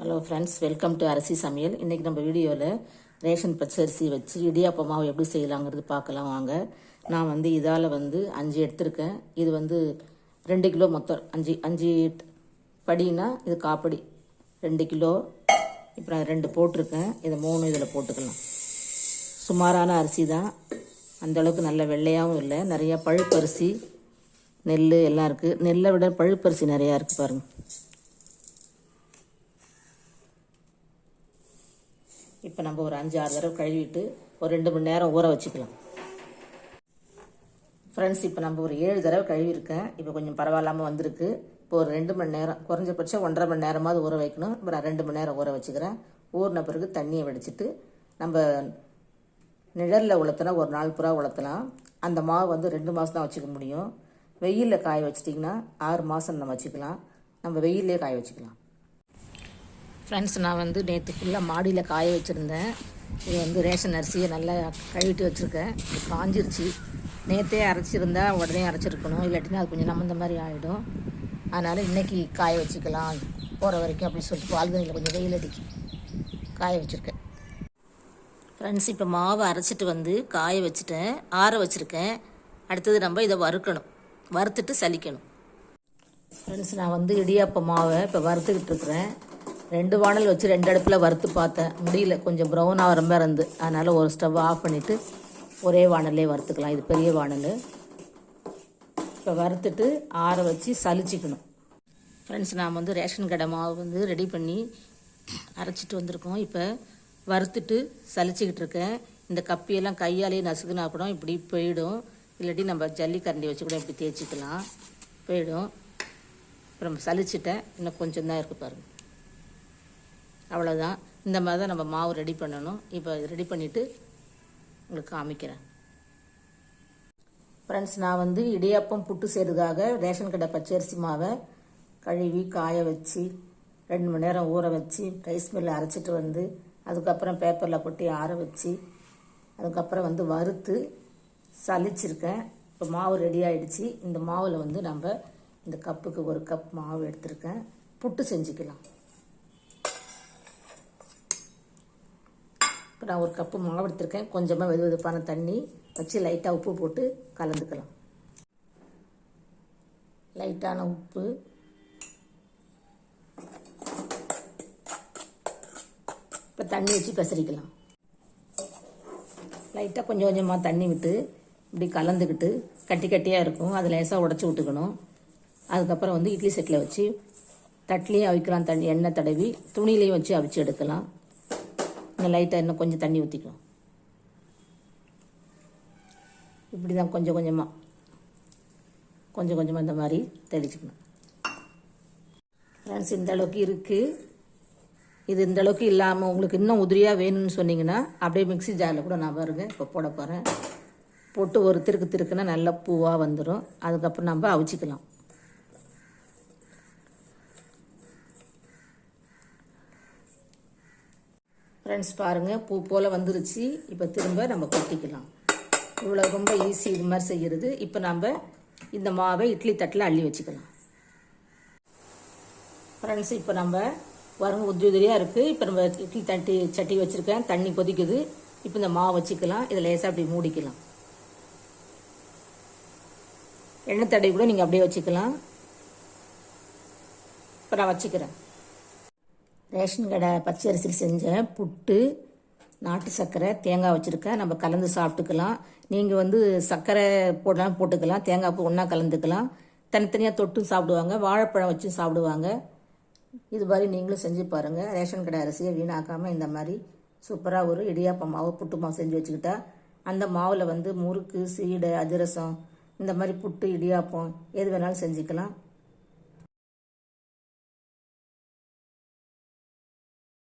Hello friends welcome to அரிசி சமையல் இன்றைக்கி நம்ம வீடியோவில் ரேஷன் பச்சரிசி வச்சு இடியாப்ப மாவு எப்படி செய்யலாங்கிறது பார்க்கலாம் வாங்க. நான் வந்து இதால் வந்து அஞ்சு எடுத்திருக்கேன். இது வந்து ரெண்டு கிலோ மொத்தம். அஞ்சு அஞ்சு படினா இது காப்படி. ரெண்டு கிலோ. இப்போ நான் ரெண்டு போட்டிருக்கேன். இதை மூணு இதில் போட்டுக்கலாம். சுமாரான அரிசி தான். அந்த அளவுக்கு நல்ல வெள்ளையாகவும் இல்லை. நிறையா பழுப்பரிசி நெல் எல்லாம் இருக்குது நெல்லை விட பழுப்பரிசி நிறையா இருக்குது பாருங்கள் இப்போ நம்ம ஒரு அஞ்சு ஆறு தடவை கழுவிட்டு ஒரு ரெண்டு மணி நேரம் ஊற வச்சுக்கலாம். ஃப்ரெண்ட்ஸ் இப்போ நம்ம ஒரு ஏழு தடவை கழுவிருக்கேன் இப்போ கொஞ்சம் பரவாயில்லாமல் வந்திருக்கு. இப்போ ஒரு ரெண்டு மணி நேரம் குறைஞ்சபட்சம் ஒன்றரை மணி நேரமாவது ஊற வைக்கணும். இப்போ நான் ரெண்டு மணி நேரம் ஊற வச்சுக்கிறேன். ஊறின பிறகு தண்ணியை வடிச்சிட்டு நம்ம நிழலில் உளுத்தினா ஒரு நாள் புறா உளுத்தலாம் அந்த மாவு வந்து ரெண்டு மாதம் தான் வச்சுக்க முடியும். வெயிலில் காய வச்சிட்டிங்கன்னா ஆறு மாதம் நம்ம வச்சுக்கலாம். நம்ம வெயிலே காய வச்சுக்கலாம். ஃப்ரெண்ட்ஸ் நான் வந்து நேற்று ஃபுல்லாக மாடியில் காய வச்சுருந்தேன். இது வந்து ரேஷன் அரிசியை நல்லா கழுவிட்டு வச்சுருக்கேன். காஞ்சிருச்சு. நேற்றே அரைச்சிருந்தா உடனே அரைச்சிருக்கணும். இல்லாட்டினா அது கொஞ்சம் நம்மந்த மாதிரி ஆகிடும் அதனால் இன்றைக்கி காய வச்சுக்கலாம். போகிற வரைக்கும் அப்படின்னு சொல்லிட்டு பால்கனியில் கொஞ்சம் வெயில் அடிக்கி. காய வச்சுருக்கேன். ஃப்ரெண்ட்ஸ் இப்போ மாவை அரைச்சிட்டு வந்து காய வச்சுட்டேன். ஆற வச்சுருக்கேன். அடுத்தது நம்ம இதை வறுக்கணும். வறுத்துட்டு சலிக்கணும். ஃப்ரெண்ட்ஸ் நான் வந்து இடியாப்ப மாவை இப்போ வறுத்துக்கிட்டு இருக்கிறேன். ரெண்டு வானல் வச்சு ரெண்டு அடுப்பில் வறுத்து பார்த்தேன். முடியல. கொஞ்சம் ப்ரௌன் ஆகிற மாதிரி இருந்து அதனால் ஒரு ஸ்டவ் ஆஃப் பண்ணிவிட்டு ஒரே வானல்லே வறுத்துக்கலாம். இது பெரிய வானல். இப்போ வறுத்துட்டு ஆற வச்சு சலிச்சிக்கணும் ஃப்ரெண்ட்ஸ் நாம் வந்து ரேஷன் கடை மாவு வந்து ரெடி பண்ணி அரைச்சிட்டு வந்திருக்கோம். இப்போ வறுத்துட்டு சலிச்சிக்கிட்டு இருக்கேன். இந்த கப்பியெல்லாம் கையாலேயே நசுக்குனா கூட இப்படி போயிடும். இல்லாட்டி நம்ம ஜல்லி கரண்டி வச்சு கூட இப்படி தேய்ச்சிக்கலாம். போயிடும். அப்புறம் சலிச்சிட்டேன் இன்னும் கொஞ்சம் தான் இருக்குது பாருங்கள் அவ்வளோதான் இந்த மாதிரி தான் நம்ம மாவு ரெடி பண்ணணும். இப்போ ரெடி பண்ணிவிட்டு உங்களுக்கு காமிக்கிறேன். ஃப்ரெண்ட்ஸ் நான் வந்து இடியாப்பம் புட்டு செய்கிறதுக்காக ரேஷன் கடை பச்சரிசி மாவை கழுவி காய வச்சு ரெண்டு மணி நேரம் ஊற வச்சு ரைஸ் மில்லில் அரைச்சிட்டு வந்து அதுக்கப்புறம் பேப்பரில் கொட்டி ஆற வச்சு அதுக்கப்புறம் வந்து வறுத்து சலிச்சிருக்கேன் இப்போ மாவு ரெடி ஆகிடுச்சி இந்த மாவில் வந்து நம்ம இந்த கப்புக்கு ஒரு கப் மாவு எடுத்திருக்கேன். புட்டு செஞ்சுக்கலாம். நான் ஒரு கப்பு மாவு எடுத்திருக்கேன். கொஞ்சமாக வெது வெதுப்பான தண்ணி வச்சு லைட்டாக உப்பு போட்டு கலந்துக்கலாம். லைட்டான உப்பு. இப்போ தண்ணி வச்சு பெசரிக்கலாம். லைட்டாக கொஞ்சம் கொஞ்சமாக தண்ணி விட்டு இப்படி கலந்துக்கிட்டு கட்டி கட்டியாக இருக்கும். அது லேசாக உடச்சி விட்டுக்கணும். அதுக்கப்புறம் வந்து இட்லி செட்டில் வச்சு தட்லேயும் அவிக்கலாம் தண்ணி எண்ணெய் தடவி துணிலையும் வச்சு அவிச்சு எடுக்கலாம். இன்னும் லைட்டாக இன்னும் கொஞ்சம் தண்ணி ஊற்றிக்கும் இப்படி தான் கொஞ்சம். கொஞ்சமாக கொஞ்சம் கொஞ்சமாக இந்த மாதிரி தெளிச்சுக்கணும். ஃப்ரெண்ட்ஸ் இந்த அளவுக்கு இருக்குது இது இந்த அளவுக்கு இல்லாமல் உங்களுக்கு இன்னும் உதிரியாக வேணும்னு சொன்னீங்கன்னா அப்படியே மிக்ஸி ஜாரில் கூட நான் பாருங்க இப்போ போட போகிறேன் போட்டு ஒரு திருக்கு திருக்குன்னா நல்ல பூவாக வந்துடும் அதுக்கப்புறம் நம்ம அவிச்சிக்கலாம். ஃப்ரெண்ட்ஸ் பாருங்கள் பூ போல் வந்துருச்சு. இப்போ திரும்ப நம்ம கொட்டிக்கலாம். இவ்வளோ ரொம்ப ஈஸி இது மாதிரி செய்கிறது இப்போ நம்ம இந்த மாவை இட்லி தட்டில் அள்ளி வச்சுக்கலாம். ஃப்ரெண்ட்ஸ் இப்போ நம்ம பாருங்க உதிரி உதிரியாக இருக்குது இப்போ நம்ம இட்லி தட்டி சட்டி வச்சுருக்கேன். தண்ணி கொதிக்குது. இப்போ இந்த மாவு வச்சுக்கலாம். இதில் லேசாக அப்படி மூடிக்கலாம். எண்ணெய் தடவை கூட நீங்கள் அப்படியே வச்சுக்கலாம். இப்போ நான் வச்சுக்கிறேன். ரேஷன் கடை பச்சரிசி செஞ்ச புட்டு நாட்டு சர்க்கரை தேங்காய் வச்சுருக்கேன். நம்ம கலந்து சாப்பிட்டுக்கலாம். நீங்கள் வந்து சர்க்கரை போடலாம் போட்டுக்கலாம். தேங்காய் பூ ஒன்றா கலந்துக்கலாம். தனித்தனியாக தொட்டும் சாப்பிடுவாங்க. வாழைப்பழம் வச்சும் சாப்பிடுவாங்க. இது மாதிரி நீங்களும் செஞ்சு பாருங்கள் ரேஷன் கடை அரிசியை வீணாக்காமல் இந்த மாதிரி சூப்பராக ஒரு இடியாப்ப மாவு புட்டு மாவு செஞ்சு வச்சுக்கிட்டா அந்த மாவில் வந்து முறுக்கு சீடை அதிரசம் இந்த மாதிரி புட்டு இடியாப்பம் எது வேணாலும் செஞ்சுக்கலாம்.